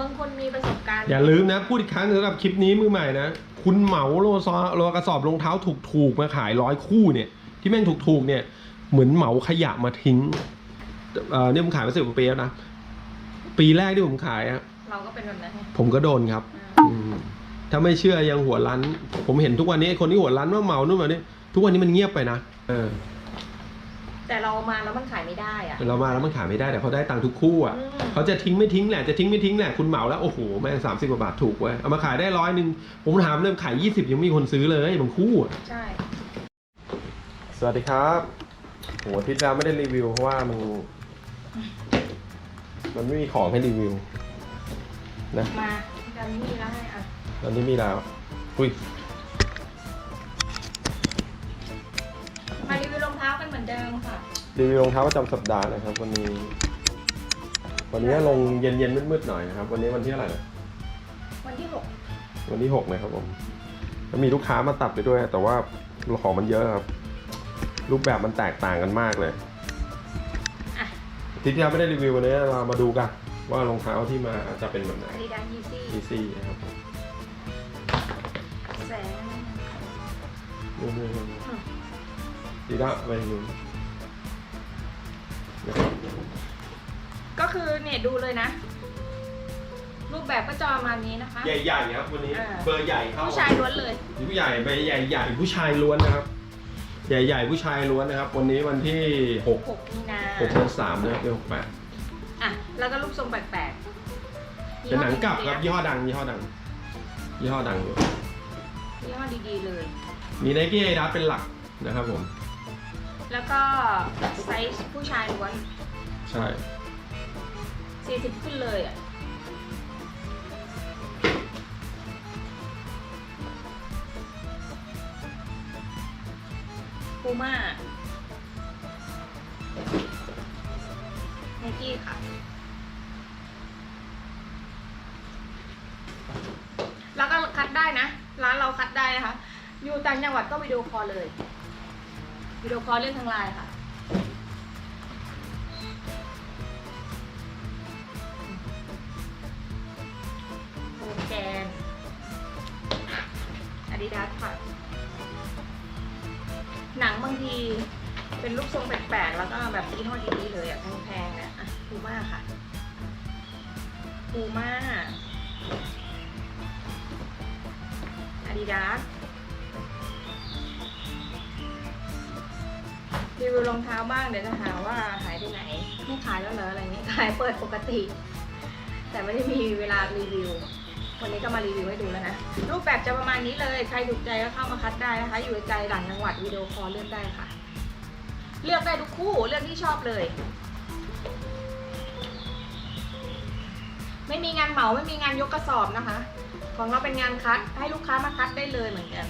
บางคนมีประสบการณ์อย่าลืมนะ พูดอีกครั้งหนึงสำหรับคลิปนี้มือใหม่นะ คุณเหมาโลซอโลกระสอบรองเท้าถูกๆ มาขายร้อยคู่เนี่ย ที่แม่งถูกๆเนี่ย เหมือนเหมาขยะมาทิ้งเอ่อเนี่ยผมขายมาสิบกว่าปีแล้วนะ ปีแรกที่ผมขายอะเราก็เป็นแบบนั้นไงผมก็โดนครับอ่าอืมถ้าไม่เชื่อยังหัวรั้น ผมเห็นทุกวันนี้ไอ้คนที่หัวรั้นว่าเหมานู่นมานี่ทุกวันนี้มันเงียบไปนะเออ แต่เรามาแล้วมันขายไม่ได้อะเรามาแล้วมันขายไม่ได้แต่เขาได้ตังค์ทุกคู่อะอืม เขาจะทิ้งไม่ทิ้งแหละจะทิ้งไม่ทิ้งแหละคุณเหมาแล้วโอ้โหแม่งสามสิบกว่าบาทถูกเว้ยเอามาขายได้ร้อยหนึ่งผมถามเริ่มขายยี่สิบยังไม่มีคนซื้อเลยบางคู่อะ ใช่ สวัสดีครับโหอาทิตย์แล้วไม่ได้รีวิวเพราะว่ามัน มันไม่มีของให้รีวิวนะมาตอนนี้มีแล้วให้อะตอนนี้มีแล้ว อุ้ย รีวิวรองเท้าประจำสัปดาห์นะครับ วันนี้ วันนี้ลงเย็นเย็นๆมืดๆหน่อยนะครับ วันนี้วันที่อะไหรนะวันที่หกวันที่หกนะครับผมแล้วมีลูกค้ามาตัดไปด้วย แต่ว่าของมันเยอะครับ รูปแบบมันแตกต่างกันมากเลยอะอาที่ที่แล้วไม่ได้รีวิววันนี้เรามาดูกัน ว่ารองเท้าที่มาจะเป็นแบบไหนอาดิดาสยีซี่อีซี่นะครับผมแสงนี่นี่นี่อืมดีละไปดูนะครับ ก็คือเนี่ยดูเลยนะ รูปแบบก็จะประมาณนี้นะคะ ใหญ่ๆครับวันนี้ อ่า เบอร์ใหญ่เข้าผู้ชายล้วนเลย ผู้ใหญ่ใบใหญ่ๆผู้ชายล้วนนะครับ ใหญ่ๆผู้ชายล้วนนะครับ วันนี้วันที่หก6 มีนาหกเดือนสามนะครับเดือนหกแปดอะ แล้วก็รูปทรงแปลกๆเป็นหนังกลับครับยี่ห้อดังยี่ห้อดังยี่ห้อดังอยู่ ยี่ห้อดีๆเลย มีไนกี้ไอดัสเป็นหลักนะครับผม แล้วก็ไซส์ผู้ชายล้วน ใช่ 40 ขึ้นเลยอะ ปูม่าไนกี้ค่ะ แล้วก็คัดได้นะ ร้านเราคัดได้นะคะ อยู่ต่างจังหวัดก็วิดีโอคอลเลย วิดีโอคอลเรื่องทางไลน์ค่ะโอแกนอาดิดาสค่ะ หนังบางทีเป็นรูปทรงแปลกๆ แล้วก็แบบยี่ห้อดีๆเลยอะแพงๆนะอะพูม่าค่ะพูม่าอาดิดาส รีวิวรองเท้าบ้างเดี๋ยวจะหาว่าหายไปไหนไม่ขายแล้วเหรออะไรเงี้ยขายเปิดปกติ แต่ไม่ได้มีเวลารีวิว วันนี้ก็มารีวิวให้ดูแล้วนะ รูปแบบจะประมาณนี้เลย ใครถูกใจก็เข้ามาคัดได้นะคะ อยู่ไกลหลังจังหวัดวิดีโอคอลเลือกได้ค่ะ เลือกได้ทุกคู่เลือกที่ชอบเลย ไม่มีงานเหมาไม่มีงานยกกระสอบนะคะ ของเราเป็นงานคัดให้ลูกค้ามาคัดได้เลยเหมือนกัน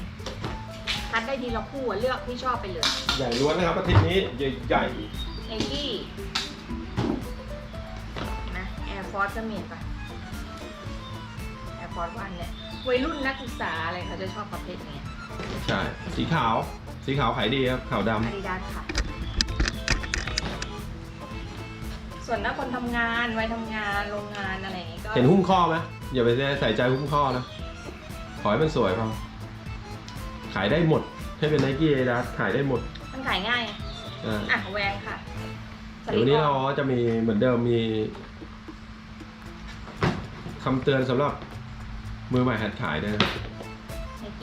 คัดได้ทีละคู่อะเลือกที่ชอบไปเลยใหญ่ล้วนนะครับอาทิตย์นี้ใหญ่ไนกี้นะแอร์ฟอร์สก็มีค่ะแอร์ฟอร์สวันเนี่ยวัยรุ่นนักศึกษาอะไรเขาจะชอบประเภทนี้ๆใช่ สีขาว สีขาวขายดีครับขาวดำอาดิดาสค่ะ ส่วนถ้าคนทำงานวัยทำงานโรงงานอะไรอย่างงี้ก็เห็นหุ้มข้อไหมอย่าไปใส่ใจหุ้มข้อนะ ขอให้มันสวยพอขายได้หมด ให้เป็นไนกี้ไอดัสขายได้หมดมันขายง่ายอ่าอะแวนค่ะเดี๋ยววันนี้เราจะมีเหมือนเดิมมีคำเตือนสำหรับมือใหม่หัดขายด้วยนะไนกี้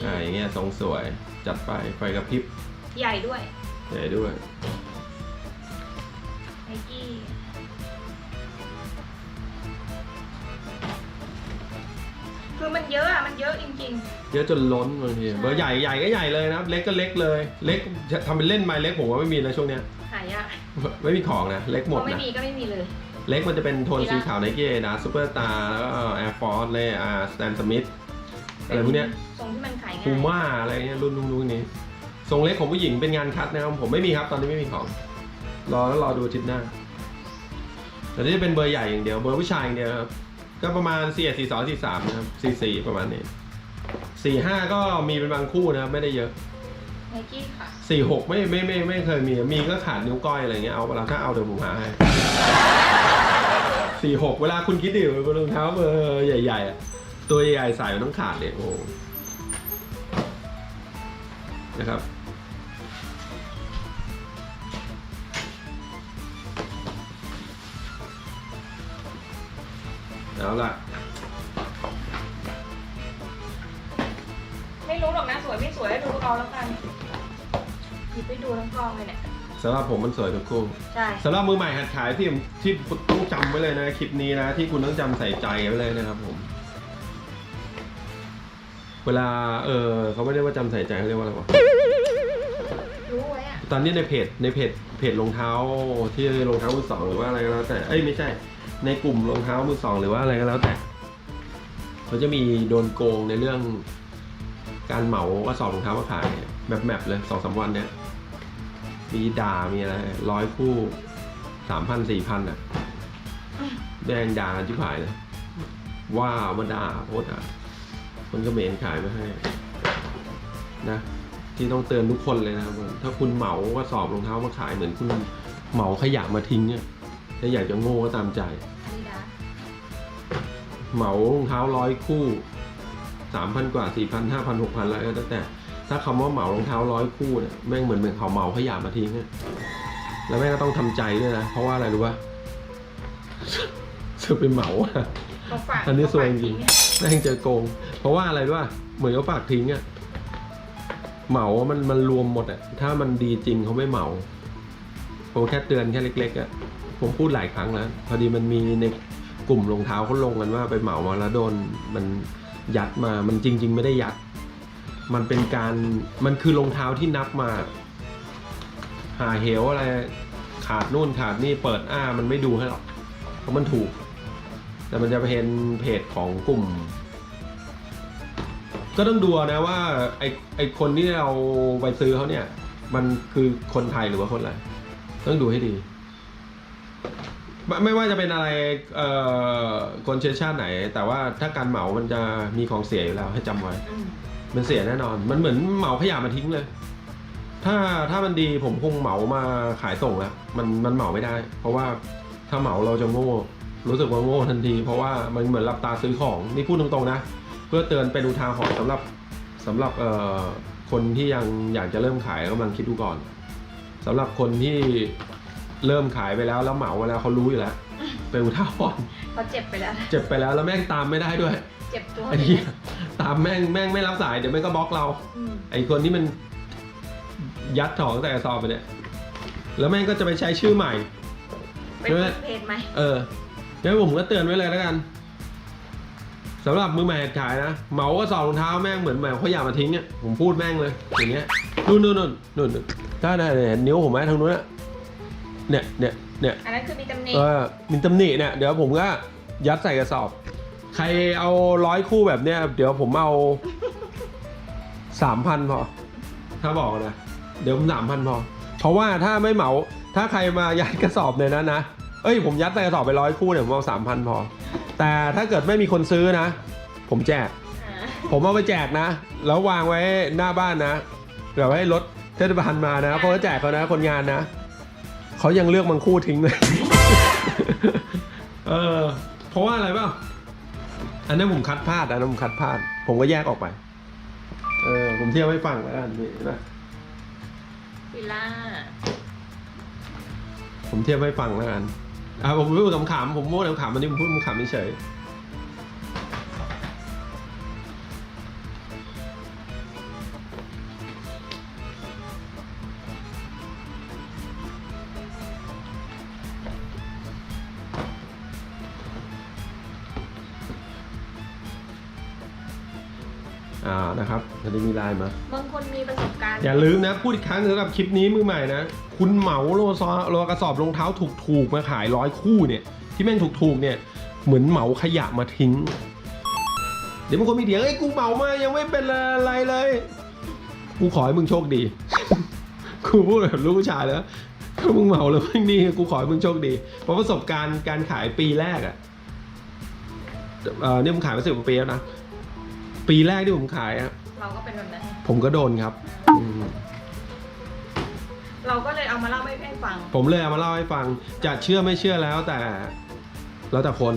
อ่าอย่างเงี้ยทรงสวยจัดไปไฟกระพริบใหญ่ด้วยใหญ่ด้วย คือมันเยอะอะ มันเยอะจริงเยอะจนล้นบางทีใช่เบอร์ใหญ่ใหญ่ก็ใหญ่เลยนะครับเล็กก็เล็กเลย เล็กทำเป็นเล่นไปเล็กผมว่าไม่มีนะช่วงเนี้ยๆ หายากไม่มีของนะเล็กหมดพอไม่นะมีก็ไม่มีเลย เล็กมันจะเป็นโทนมีละสีขาวไนกี้นะซูเปอร์ตาร์แล้วก็แอร์ฟอร์สเลยอ่าสแตนสมิธอะไรพวกเนี้ย ทรงที่มันขายง่าย พูม่าอะไรเงี้ยรุ่นรุ่นรุ่นนี้ทรงเล็กของผู้หญิงเป็นงานคัดนะครับผมไม่มีครับตอนนี้ไม่มีของ รอแล้วรอดูอาทิตย์หน้าแต่นี่จะเป็นเบอร์ใหญ่อย่างเดียวเบอร์ผู้ชายอย่างเดียวครับ ก็ประมาณ4 4 2 4 3นะครับ4 4ประมาณนี้4 5ก็มีเป็นบางคู่นะครับ ไม่ได้เยอะไนกี้ค่ะสี่หกไม่ไม่ไม่ไม่เคยมี มีก็ขาดนิ้วก้อยอะไรเงี้ยเอาเวลาถ้าเอาเดี๋ยวผมหาให้สี่หกเวลาคุณคิดดิบนรองเท้าเบอร์ใหญ่ๆอะตัวใหญ่ๆใส่มันต้องขาดเลยโอ้นะครับ เอาล่ะ ไม่รู้หรอกนะสวยไม่สวยดูเอาแล้วกันหยิบไปดูทั้งกองเลยเนี่ย สำหรับผมมันสวยทุกคู่ใช่ สำหรับมือใหม่หัดขายที่ที่ต้องจำไว้เลยนะคลิปนี้นะที่คุณต้องจำใส่ใจไว้เลยนะครับผม เวลาเออเขาไม่ได้ว่าจำใส่ใจเขาเรียกว่าอะไรวะ รู้ไว้อะตอนนี้ในเพจในเพจเพจรองเท้าที่รองเท้ามือสองหรือว่าอะไรก็แล้วแต่ เอ้ยไม่ใช่ ในกลุ่มรองเท้ามือสองหรือว่าอะไรก็แล้วแต่เขาจะมีโดนโกงในเรื่องการเหมากระสอบรองเท้ามาขายแบบแมปเลยสองสามวันเนี้ยมีด่ามีอะไรร้อยคู่สามพันสี่พันอะแดงด่ากันชิบหายเลยว่ามาด่าโพสต์อะคนก็เมนขายไม่ให้นะที่ต้องเตือนทุกคนเลยนะครับถ้าคุณเหมากระสอบรองเท้ามาขายเหมือนคุณเหมาขยะมาทิ้งเนี่ย ถ้าอยากจะโง่ก็ตามใจดีนะเหมารองเท้าร้อยคู่สามพันกว่าสี่พันห้าพันหกพันแล้วก็แล้วแต่ ถ้าคำว่าเหมารองเท้าร้อยคู่เนี่ยแม่งเหมือนเหมือนเขาเหมาขยะมาทิ้งอะแล้วแม่งก็ต้องทำใจด้วยนะ เพราะว่าอะไรรู้ป่ะจะไปเหมาอะก็ฝากอันนี้สวยจก็ฝากริงเนี่ยแม่งเจอโกง เพราะว่าอะไรรู้ป่ะเหมือนเขาฝากทิ้งอะเหมามันมันรวมหมดอะถ้ามันดีจริงเขาไม่เหมาผมแค่เตือนแค่เล็ก ๆอะ ผมพูดหลายครั้งแล้ว พอดีมันมีในกลุ่มรองเท้าเขาลงกันว่าไปเหมามาแล้วโดนมันยัดมา มันจริง ๆ ไม่ได้ยัด มันเป็นการมันคือรองเท้าที่นับมา หาเหวอะไร ขาดนู่นขาดนี่เปิดอ้ามันไม่ดูให้หรอกเพราะมันถูก แต่มันจะไปเห็นเพจของกลุ่ม ก็ต้องดูนะว่าไอไอคนที่เราไปซื้อเขาเนี่ย มันคือคนไทยหรือว่าคนอะไรต้องดูให้ดี ไม่ไม่ว่าจะเป็นอะไรเอ่อคนเชื้อชาติไหน แต่ว่าถ้าการเหมามันจะมีของเสียอยู่แล้วให้จำไว้ อืมมันเสียแน่นอน มันเหมือนเหมาขยะมาทิ้งเลย ถ้าถ้ามันดีผมคงเหมามาขายส่งแล้ว มันมันเหมาไม่ได้ เพราะว่าถ้าเหมาเราจะโง่ รู้สึกว่าโง่ทันที เพราะว่ามันเหมือนรับตาซื้อของ นี่พูดตรงๆนะ เพื่อเตือนเป็นอุทาหรณ์สำหรับสำหรับเอ่อคนที่ยังอยากจะเริ่มขายกำลังคิดดูก่อนสำหรับคนที่ เริ่มขายไปแล้วแล้วเหมาไปแล้วเขารู้อยู่แล้วเป็นอุทาหรณ์เขาเจ็บไปแล้วนะเจ็บไปแล้วแล้วแม่งตามไม่ได้ด้วยเจ็บตัวไอ้เหี้ยตามแม่งแม่งไม่รับสายเดี๋ยวแม่งก็บล็อกเรา อืมไอ้คนที่มันยัดถองแต่กระสอบไปเนี่ย แล้วแม่งก็จะไปใช้ชื่อใหม่ เป็นใช่ไหมเพจไหมเอองั้นผมก็เตือนไว้เลยแล้วกันสำหรับมือใหม่หัดขายนะเหมากระสอบรองเท้าแม่งเหมือนแบบเขาอยากมาทิ้งอะผมพูดแม่งเลยอย่างเงี้ยนู่นนู่นนู่นนู่นนู่นถ้าได้เห็นนิ้วผมไหมทางนู้นอะ เนี่ยเนี่ยเนี่ยอันนั้นคือมีตำหนิเออมีตำหนิเนี่ยเดี๋ยวผมก็ยัดใส่กระสอบ ใครเอาร้อยคู่แบบเนี้ยเดี๋ยวผมเอาสามพันพอ ถ้าบอกนะ เดี๋ยวผมสามพันพอ เพราะว่าถ้าไม่เหมา ถ้าใครมายัดกระสอบในนั้นนะเอ้ยผมยัดใส่กระสอบไปร้อยคู่เนี่ยผมเอาสามพันพอ แต่ถ้าเกิดไม่มีคนซื้อนะ ผมแจกอ่าผมเอาไปแจกนะ แล้ววางไว้หน้าบ้านนะแบบให้รถเทศบาลมานะเขาก็แจกเขานะคนงานนะ เขายังเลือกมังคู่ทิ้งเลย เออ เพราะว่าอะไรเปล่า อันนั้นผมคัดพลาด อันนั้นผมคัดพลาด ผมก็แยกออกไป เออ ผมเทียบให้ฟังแล้วกันนี่นะฟิล่า ผมเทียบให้ฟังแล้วกันอ่าผมพูดขำๆผมพูดขำๆอันนี้ผมพูดขำๆเฉยอ่ นะครับอันนี้มีไลน์มาบางคนมีประสบการณ์อย่าลืมนะ พูดอีกครั้งสำหรับคลิปนี้มือใหม่นะ คุณเหมาโลซอโลกระสอบรองเท้าถูกๆมาขายร้อยคู่เนี่ย ที่แม่งถูกๆเนี่ย เหมือนเหมาขยะมาทิ้ง เดี๋ยวบางคนมีเถียงเอ้ยกูเหมามายังไม่เป็นอะไรเลย กูขอให้มึงโชคดี กูพูดแบบลูกผู้ชายแล้วถ้ามึงเหมาแล้วมึงดีกูขอให้มึงโชคดี เพราะประสบการณ์การขายปีแรกอะเออเนี่ยผมขายมาสิบกว่าปีแล้วนะ ปีแรกที่ผมขายอะ เราก็เป็นแบบนั้น ผมก็โดนครับอืมเราก็เลยเอามาเล่าให้ให้ฟัง ผมเลยเอามาเล่าให้ฟัง จะเชื่อไม่เชื่อแล้วแต่แล้วแต่คน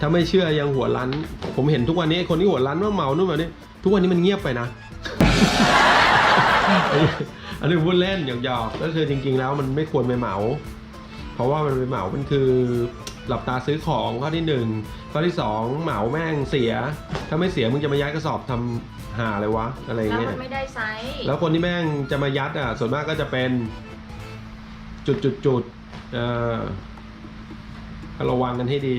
ถ้าไม่เชื่อยังหัวรั้น ผมเห็นทุกวันนี้ไอ้คนที่หัวรั้นว่าเมานู่นแบบนี้ ทุกวันนี้มันเงียบไปนะ อันนี้พูดเล่นหยอกๆก็คือจริง ๆ แล้วมันไม่ควรไปเหมา เพราะว่ามันไปเหมามันคือหลับตาซื้อของข้อที่หนึ่งข้อที่สองเหมาแม่งเสีย ถ้าไม่เสียมึงจะมาย้ายกระสอบทำ หาอะไรวะอะไรแล้วเงี้มัย นไม่ได้ไซส์แล้วคนที่แม่งจะมายัดอะ ส่วนมากก็จะเป็น จุดจุดจุดเอ่อให้ระวังกันให้ดี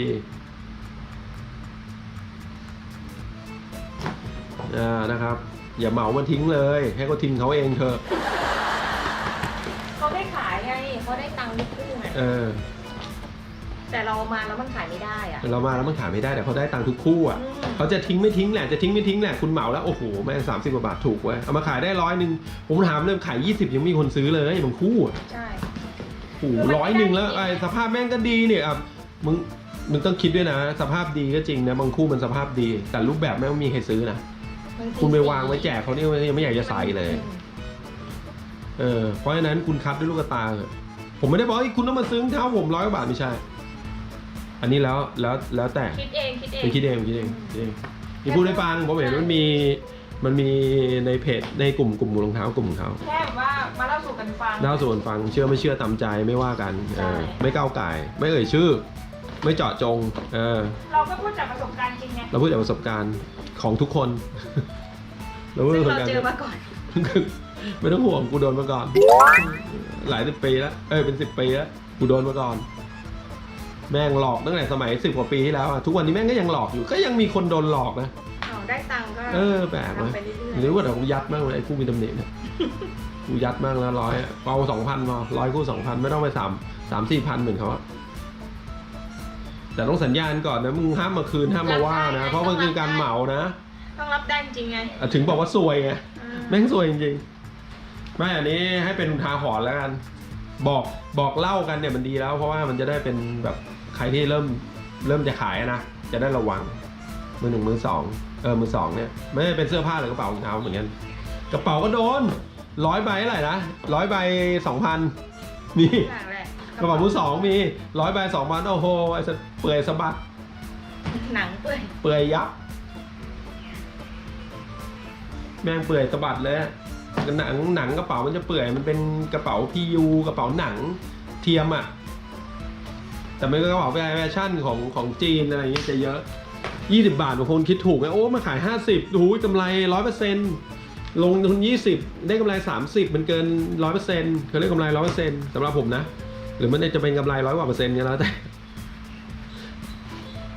อ่านะครับ อย่าเหมามันทิ้งเลย ให้เขาทิ้งเขาเองเถอะเขาได้ขายไงเขาได้ตังค์ทุกคู่ไงเออ แต่เรามาแล้วมันขายไม่ได้อะเรามาแล้วมันขายไม่ได้แต่เขาได้ตังค์ทุกคู่อะอืม เขาจะทิ้งไม่ทิ้งแหละจะทิ้งไม่ทิ้งแหละคุณเหมาแล้วโอ้โหแม่งสามสิบกว่าบาทถูกเว้ยเอามาขายได้ร้อยหนึ่งผมถามเริ่มขายยี่สิบยังมีคนซื้อเลยบางคู่อะใช่ โอ้โหร้อยหนึ่งแล้วไอ้สภาพแม่งก็ดีเนี่ยอะมึงมึงต้องคิดด้วยนะ สภาพดีก็จริงนะบางคู่มันสภาพดี แต่รูปแบบแม่งไม่มีใครซื้อนะบางทีคุณไปวางไว้แจกเขาเนี่ยยังไม่อยากจะใส่เลย เออเพราะฉะนั้นคุณคัดด้วยลูกตาเถอะผมไม่ได้บอกว่าคุณต้องมาซื้อรองเท้าผมร้อยกว่าบาทไม่ใช่ อันนี้แล้วแล้วแล้วแต่คิดเองคิดเองเป็นคิดเองคิดเองคิดเองมีพูดให้ฟังผมเห็นมันมีมันมีในเพจในกลุ่มกลุ่มรองเท้ากลุ่มของเขาแค่แบบว่ามาเล่าสู่กันฟัง เล่าส่วนฟังเชื่อไม่เชื่อตามใจไม่ว่ากันเออใช่ ไม่ก้าวไก่าย ไม่เอ่ยชื่อ ไม่เจาะจงเออเราก็พูดจากประสบการณ์จริงไงเราพูดจากประสบการณ์ของทุกคน เราพูดซึ่งจากประสบการเราเจอณ์มาก่อน ไม่ต้องห่วงกูโดนมาก่อน หลายสิบปีแล้ว เออเป็นสิบปีแล้วกูโดนมาก่อน แม่งหลอกตั้งแต่สมัยสิบกว่าปีที่แล้วอะทุกวันนี้แม่งก็ยังหลอกอยู่ก็ยังมีคนโดนหลอกนะ เอาได้ตังค์ก็เออแปลกเลยทำไปเรื่อยหรือว่าเดี๋ยวกูยัดมากเลยไอ้คู่มีตำหนิเนี่ย กูยัดมากแล้วร้อยอะเอาสองพันพอร้อยคู่สองพันไม่ต้องไปสามสามสี่พันเหมือนเขาอะแต่ต้องสัญญาณก่อนนะมึงห้ามมาคืนห้ามมาว่านะ เพราะมันคือการเหมานะๆต้องรับได้จริงไงอะถึงบอกว่าซวยไง อ่าแม่งซวยจริงๆ ไม่อันนี้ให้เป็นอุทาหรณ์แล้วกัน บอกบอกเล่ากันเนี่ยมันดีแล้ว เพราะว่ามันจะได้เป็นแบบ ใครที่เริ่มเริ่มจะขายอะนะจะได้ระวัง มือหนึ่งมือสองเออมือสองเนี่ยไม่ได้เป็นเสื้อผ้าหรือกระเป๋ารองเท้าเหมือนกันกระเป๋าก็โดนร้อยใบเท่าไหร่นะร้อยใบสองพันมีหลังแหละกระเป๋ามือสองมีร้อยใบสองพันโอ้โหไอ้สัสเปื่อยสะบัดหนังเปื่อยเปื่อยยับ แม่งเปื่อยสะบัดเลยอะหนังหนังกระเป๋ามันจะเปื่อยมันเป็นกระเป๋าพียูกระเป๋าหนังเทียมอะ แต่มันก็กระเป๋าแฟชั่นของของจีนอะไรอย่างเงี้ยจะเยอะ 20 บาทบางคนคิดถูกไงโอ้มาขาย 50ดูกำไรร้อยเปอร์เซ็นต์ลงทุน 20 ได้กำไร 30 มันเกินร้อยเปอร์เซ็นต์เขาเรียกกำไรร้อยเปอร์เซ็นต์สำหรับผมนะ หรือมันจะเป็นกำไรร้อยกว่าเปอร์เซ็นต์เนี่ยแล้วแต่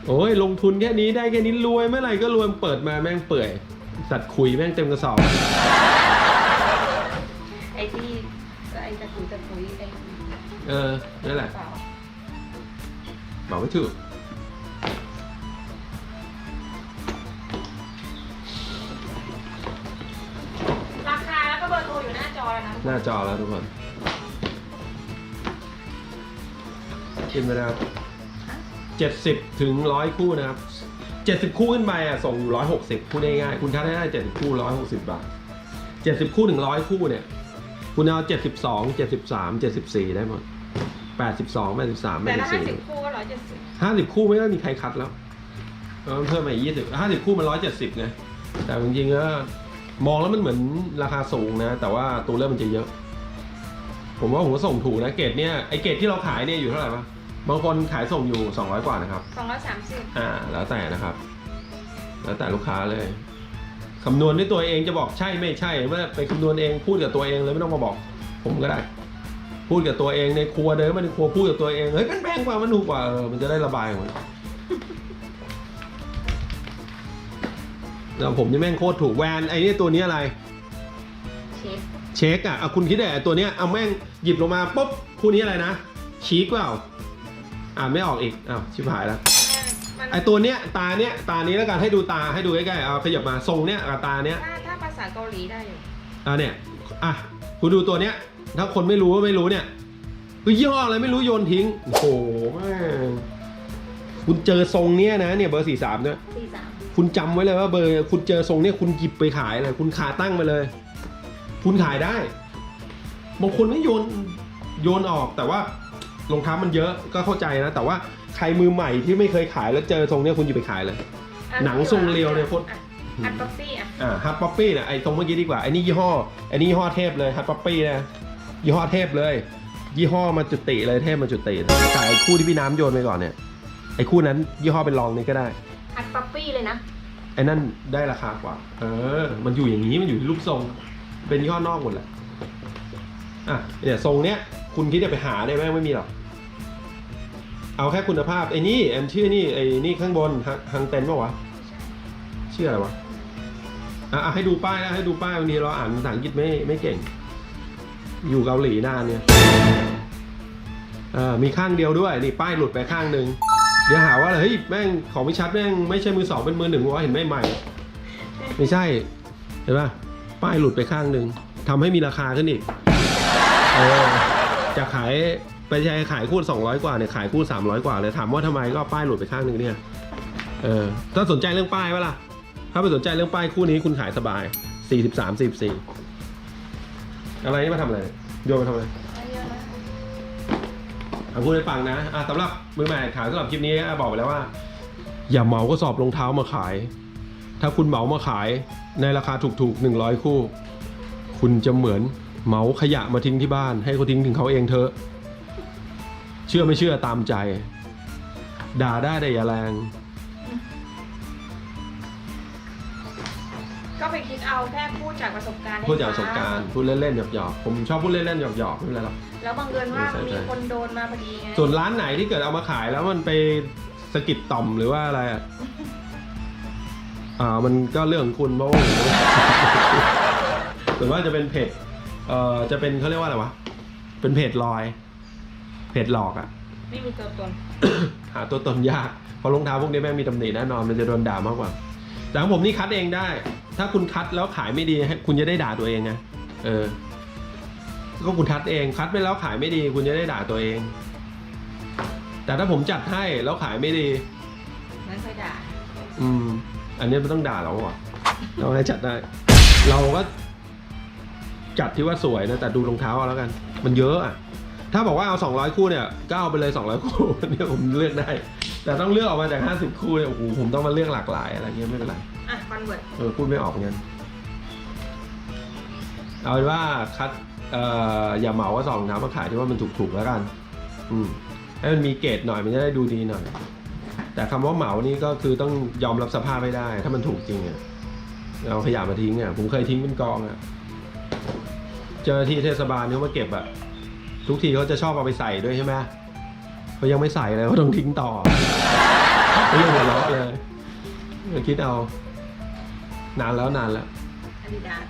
โอ้ยลงทุนแค่นี้ได้แค่นี้รวยเมื่อไหร่ก็รวยเปิดมาแม่งเปื่อยสัตว์คุยแม่งเต็มกระสอบไอ้ที่ไอ้ตะกุยตะกุยไอ้เออนั่นแหละเปล่า บอกไม่ถูกราคาแล้วก็เบอร์โทรอยู่หน้าจอแล้วนะหน้าจอแล้วทุกคนกินไปแล้วเจ็ดสิบถึงร้อยคู่นะครับเจ็ดสิบคู่ขึ้นไปอะส่งอยู่ร้อยหกสิบพูดง่ายๆคุณคัดให้ได้เจ็ดสิบคู่ร้อยหกสิบบาทเจ็ดสิบคู่ถึงร้อยคู่เนี่ย คุณเอาเจ็ดสิบสองเจ็ดสิบสามเจ็ดสิบสี่ได้หมดแปดสิบสองแปดสิบสามแปแต่ดสิละบห้าสี่ สิบคู่ ห้าสิบคู่ไม่ได้มีใครคัดแล้วเออเพิ่มมาอีกยี่สิบห้าสิบคู่มันร้อยเจ็ดสิบไงแต่จริงๆก็มองแล้วมันเหมือนราคาสูงนะ แต่ว่าตัวเลือกมันจะเยอะ ผมว่าผมก็ส่งถูกนะเกรดเนี่ยไอเกรดที่เราขายเนี่ยอยู่เท่าไหร่ปะบางคนขายส่งอยู่ 200 กว่านะครับสองร้อยสามสิบอ่า แล้วแต่นะครับ แล้วแต่ลูกค้าเลยคำนวณด้วยตัวเองจะบอกใช่ไม่ใช่เมื่อไปคำนวณเองพูดกับตัวเองเลยไม่ต้องมาบอก ผมก็ได้ พูดกับตัวเองในครัวเดินมาในครัวพูดกับตัวเองเฮ้ยมันแพงกว่ามันถูกกว่าเออมันจะได้ระบายออกมาแล้วผมนี่แม่งโคตรถูกแวนไอ้นี่ตัวนี้อะไร เชฟเช็คอะเอาคุณคิดแต่ตัวเนี้ยเอาแม่งหยิบลงมาปุ๊บคู่นี้อะไรนะชีกเปล่าอ่านไม่ออกอีกอ้าวชิบหายแล้วมันไอตัวเนี้ยตาเนี้ยตานี้แล้วกันให้ดูตาให้ดูใกล้ๆเอาขยับมาทรงเนี้ยกับตาเนี้ยถ้าถ้าภาษาเกาหลีได้อยู่อ่าเนี่ยอะคุณดูตัวเนี้ย ถ้าคนไม่รู้ก็ไม่รู้เนี่ยคือยี่ห้ออะไรไม่รู้โยนทิ้ง โอ้โหแม่งคุณเจอทรงเนี้ยนะเนี่ยเบอร์สี่สามเนี่ย สี่สามคุณจำไว้เลยว่าเบอร์คุณเจอทรงเนี้ยคุณหยิบไปขายเลย คุณขาตั้งไปเลย คุณขายได้บางคนไม่โยนโยนออกแต่ว่ารองเท้ามันเยอะก็เข้าใจนะ แต่ว่าใครมือใหม่ที่ไม่เคยขายแล้วเจอทรงเนี้ยคุณหยิบไปขายเลยอะหนังทรงเรียวเนี่ยโคตรอะอัดป๊อปปี้อะ อ่าฮัตป๊อปปี้เนี่ยไอ้ตรงเมื่อกี้ดีกว่าไอ้นี่ยี่ห้อไอ้นี่ยี่ห้อเทพเลยฮัตป๊อปปี้นะ ยี่ห้อเทพเลย ยี่ห้อมาจุติเลยเทพมาจุติแต่ไอ้คู่ที่พี่น้ำโยนไปก่อนเนี่ยไอ้คู่นั้นยี่ห้อเป็นรองนี่ก็ได้อัดป๊อปปี้เลยนะไอ้นั่นได้ราคากว่า เออ มันอยู่อย่างนี้มันอยู่ที่รูปทรง เป็นยี่ห้อนอกหมดแหละอะเนี่ยทรงเนี้ยคุณคิดจะไปหาได้ไหมไม่มีหรอกเอาแค่คุณภาพไอ้นี่แอมชื่อนี่ไอ้นี่ข้างบนฮังฮังเต็นปะวะชื่ออะไรวะอะอะให้ดูป้ายนะให้ดูป้ายวันนี้เราอ่านภาษาอังกฤษไม่ไม่เก่ง อยู่เกาหลีนานเนี่ยอ่ามีข้างเดียวด้วยนี่ป้ายหลุดไปข้างหนึ่งเดี๋ยวหาว่าเฮ้ยแม่งของพิชัดแม่งไม่ใช่มือสองเป็นมือหนึ่งวะเห็นไหมใหม่ ไม่ใช่เห็นปะป้ายหลุดไปข้างหนึ่งทำให้มีราคาขึ้นอีกจะขายไปใช้ขายคู่200กว่าเนี่ยขายคู่300กว่าเลยถามว่าทำไมก็ป้ายหลุดไปข้างหนึ่งเนี่ยเออถ้าสนใจเรื่องป้ายปะล่ะ ถ้าไปสนใจเรื่องป้ายคู่นี้คุณขายสบาย 43 44 อะไรนี่มาทำอะไรเนี่ยโยนมาทำอะไรอะพูดให้ฟังนะอะสำหรับมือใหม่ขายสำหรับคลิปนี้อะบอกไปแล้วว่า อย่าเหมาก็สอบรองเท้ามาขาย ถ้าคุณเหมามาขายในราคาถูกๆ100คู่ คุณจะเหมือนเหมาขยะมาทิ้งที่บ้าน ให้เขาทิ้งถึงเขาเองเถอะ เชื่อไม่เชื่อตามใจ ด่าได้แต่อย่าแรง เอาแค่พูดจากประสบการณ์ให้พูดจากประสบการณ์พูดเล่นๆหยอกๆผมชอบพูดเล่นๆหยอกๆไม่เป็นไรหรอก แล้วบังเอิญว่าใช่ใช่มีคนโดนมาพอดีไงส่วนร้านไหนที่เกิดเอามาขายแล้วมันไปสะกิดต่อมหรือว่าอะไรอะอ่ามันก็เรื่องของคุณเพราะว่าผมส่วนว่าจะเป็นเพจเอ่อจะเป็นเขาเรียกว่าอะไรวะเป็นเพจลอย เพจหลอกอะ ไม่มีตัวตน หาตัวตนยากเพราะรองเท้าพวกนี้แม่งมีตำหนิแน่นอนมันจะโดนด่ามากกว่าแต่ของผมนี่คัดเองได้ ถ้าคุณคัดแล้วขายไม่ดีให้คุณจะได้ด่าตัวเองไงเออ ก็คุณคัดเองคัดไปแล้วขายไม่ดี คุณจะได้ด่าตัวเอง แต่ถ้าผมจัดให้แล้วขายไม่ดีนั่นค่อยด่า อืม อันนี้มันต้องด่าเราว่ะเราให้จัดได้ เราก็จัดที่ว่าสวยนะแต่ดูรองเท้าเอาแล้วกัน มันเยอะอะถ้าบอกว่าเอา 200 คู่เนี่ยก็เอาไปเลย 200 คู่อันนี้ผมเลือกได้ แต่ต้องเลือกออกมาจาก 50 คู่เนี่ยโอ้โหผมต้องมาเลือกหลากหลายอะไรเงี้ยไม่เป็นไร อะคอนเวิร์ตเออพูดไม่ออกเงี้ยเอาเป็นว่าคัดเอ่ออย่าเหมาว่าสองรองเท้ามาขายที่ว่ามันถูกๆแล้วกัน อืมให้มันมีเกรดหน่อยมันจะได้ดูดีหน่อย แต่คำว่าเหมานี่ก็คือต้องยอมรับสภาพไม่ได้ ถ้ามันถูกจริงอะเอาขยะมาทิ้งอะผมเคยทิ้งเป็นกองอะเจ้าหน้าที่เทศบาลเขามาเก็บอะทุกทีเขาจะชอบเอาไปใส่ด้วยใช่ไหมเขายังไม่ใส่เลยเขาต้องทิ้งต่อเขายังหัวเราะเลยคิดเอา นานแล้วนานแล้วอาดิดาส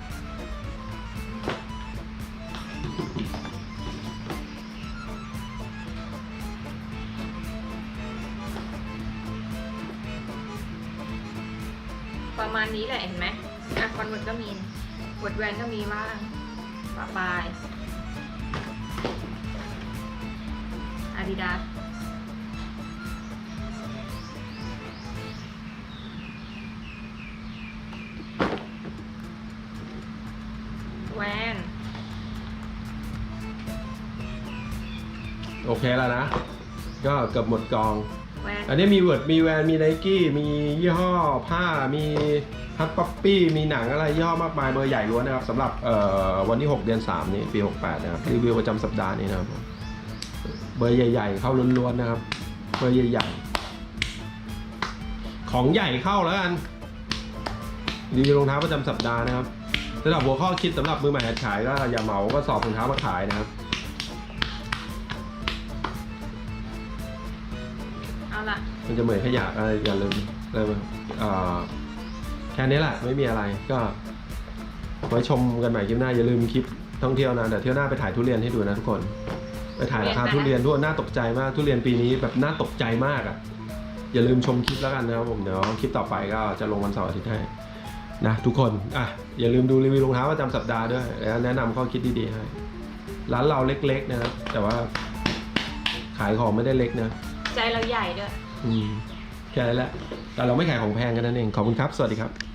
ประมาณนี้แหละเห็นไหมอะคอนเวิร์ตก็มีวดแวนก็มีบ้างปะปายอาดิดาส เคแล้วนะ ก็เกือบหมดกอง แวนอันนี้มีเวิร์ดมีแวนมีไนกี้มียี่ห้อผ้ามีฮัตป๊อปปี้มีหนังอะไรยี่ห้อมากมายเบอร์ใหญ่ล้วนนะครับสำหรับเอ่อวันที่ 6 เดือน 3 นี้ปี 68 นะครับรีวิวประจำสัปดาห์นี้นะครับเบอร์ใหญ่ ๆ เข้าล้วนๆนะครับเบอร์ใหญ่ๆของใหญ่เข้าแล้วกันรีวิวรองเท้าประจำสัปดาห์นะครับสำหรับหัวข้อคิดสำหรับมือใหม่หัดขายก็อย่าเหมาก็สอบรองเท้ามาขายนะครับ จะเหมือนขยะอะไรอย่าลืมเลยแค่นี้แหละไม่มีอะไรก็ไว้ชมกันใหม่คลิปหน้าอย่าลืมคลิปท่องเที่ยวนะเดี๋ยวเที่ยวหน้าไปถ่ายทุเรียนให้ดูนะทุกคน ไปถ่ายราคาทุเรียนทุกคนน่าตกใจมากทุเรียนปีนี้แบบน่าตกใจมากอะอย่าลืมชมคลิปแล้วกันนะครับผมเดี๋ยวคลิปต่อไปก็จะลงวันเสาร์อาทิตย์ให้นะทุกคนอะอย่าลืมดูรีวิวรองเท้าประจำสัปดาห์ด้วยแล้วแนะนำข้อคิดดีๆให้ร้านเราเล็กๆนะครับแต่ว่าขายของไม่ได้เล็กนะ ใจเราใหญ่ด้วย อืมแค่นั้นแหละแต่เราไม่ขายของแพงกันนั่นเองขอบคุณครับ สวัสดีครับ